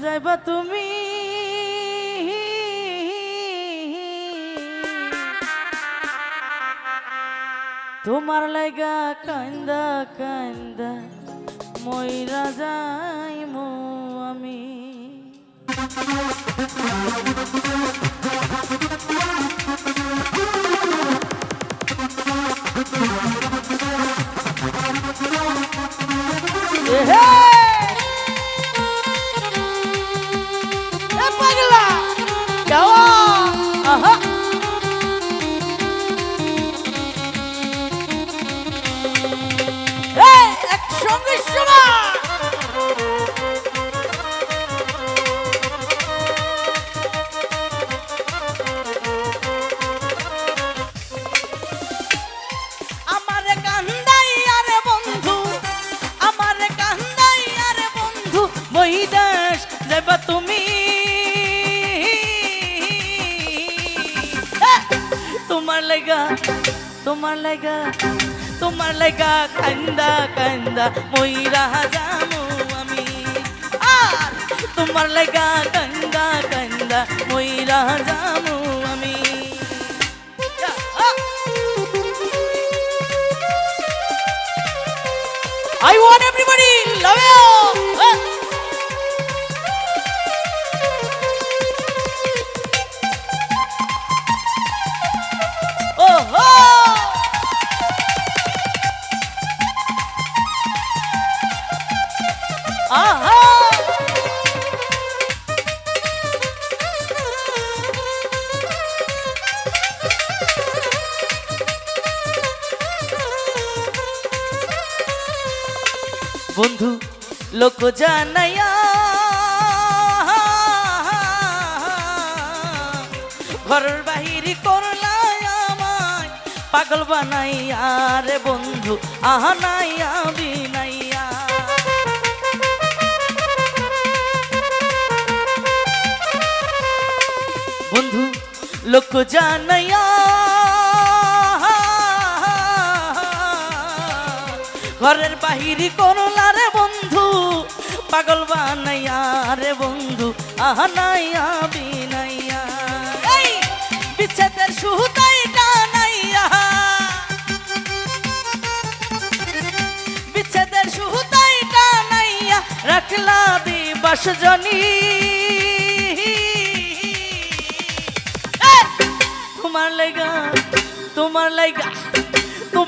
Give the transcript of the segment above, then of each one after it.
যাইবা তুমি। তোমার লাগা কান্দা কান্দা ময়রা যাইমু আমি। তোমার লাগা তোমার লাগা। তোমার লেগা কান্দা কান্দা ময়রা যামু আমি। আর তোমার লেগা কান্দা কান্দা ময়রা যামু আমি। I want everybody, love you. বন্ধু, লোক জানাইয়া ঘরের বাহিরি করলাই পাগল বানাইয়া রে বন্ধু, আহা নাইয়া বিনাইয়া। বন্ধু, লোক জানাইয়া ঘরের বাহিরি করলা রে বন্ধু। পাগল বানাইয়া রে বন্ধু। আহানাইয়া বিনাইয়া। এই! বিচ্ছেদের সুতাই টানাইয়া। বিচ্ছেদের সুতাই টানাইয়া রাখলা দিবাস জনী। তোমার লাইগা তোমার লাইগা।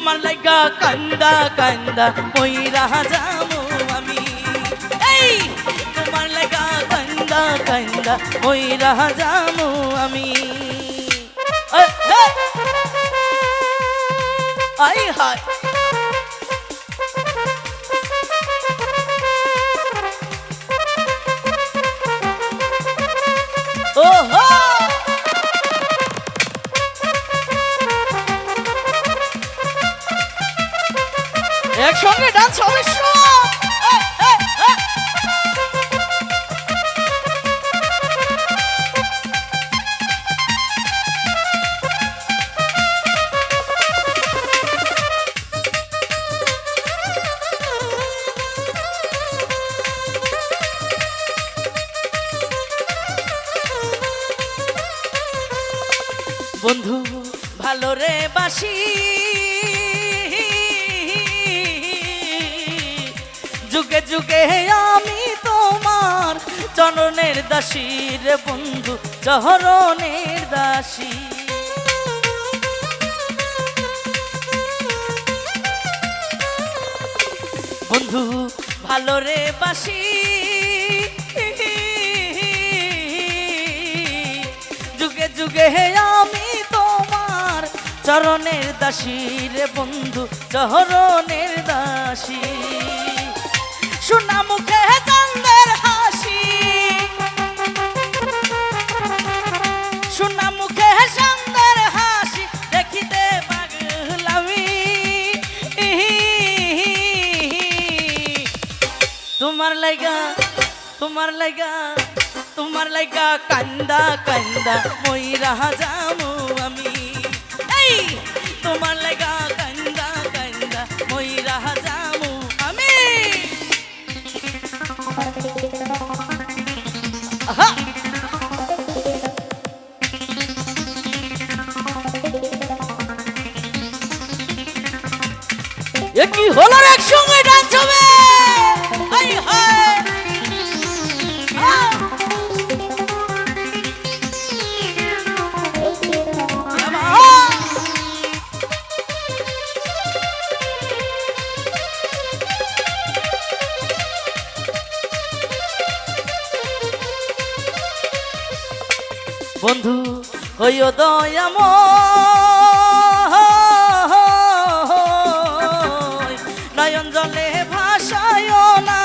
তোমার লাইগা কান্দা কান্দা ময়রা যাব আমি। এই! তোমার লাগা কান্দা কান্দা ময়রা যাব আমি! আই হায়! বন্ধু ভালো রে বাসি। যুগে যুগে আমি তোমার চরণের দাসী রে বন্ধু চরণের দাসী। বন্ধু, ভালো রে বাসি। যুগে যুগে আমি তোমার চরণের দাসী রে বন্ধু চরণের দাসী। সোনা মুখে চন্দের হাসি। সোনা মুখে সুন্দর হাসি, দেখিতে তোমার লাইগা তোমার লাইগা তোমার লাইগা কান্দা কান্দা ময়রা যামু আমি। এই, তোমার লাইগা এ কি হলো ডান্স হবে! বন্ধু হইও দয়াম নয়ন জলে ভাসায় না।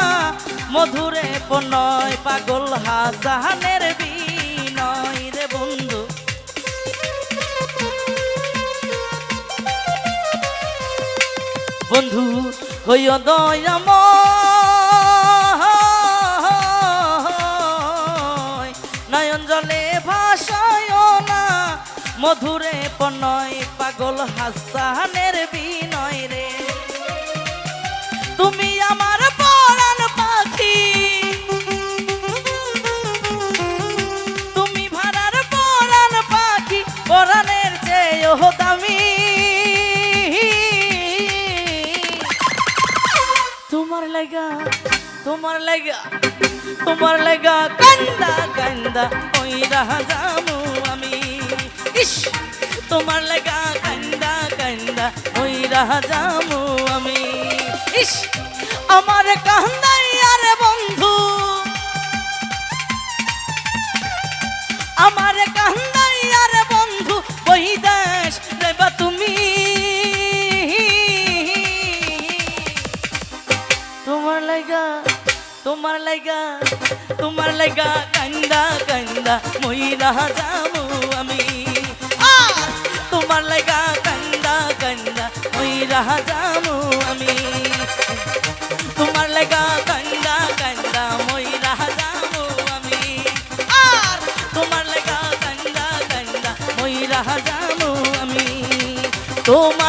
মধুরে পনয় পাগল হাসানের বিনয় রে বন্ধু। বন্ধু, হইও দয়াম নয়ন জলে ভাসায় না। মধুরে পনয় পাগল হাসানের বিনয় তুমি তুমি দামি। তোমার লাগা তোমার লাগা কান্দা কান্দা ওই রাজামু আমি। তোমার লাগা কান্দা কান্দা ওই রাজামু আমি। ইস আমার কান্দাই আর বন্ধু। আমার কান্দাই আর বন্ধু, ওই দেশ দেবা তুমি। তোমার লাগা তোমার লাগা তোমার লাগা কান্দা কান্দা, মইরা যাব আমি। তোমার লাগা কান্দা কান্দা, মইরা যাব লাগা কান্দা কান্দা মই যাব আমি। আর তোমার লাগা কান্দা কান্দা মই যাব আমি। তোমার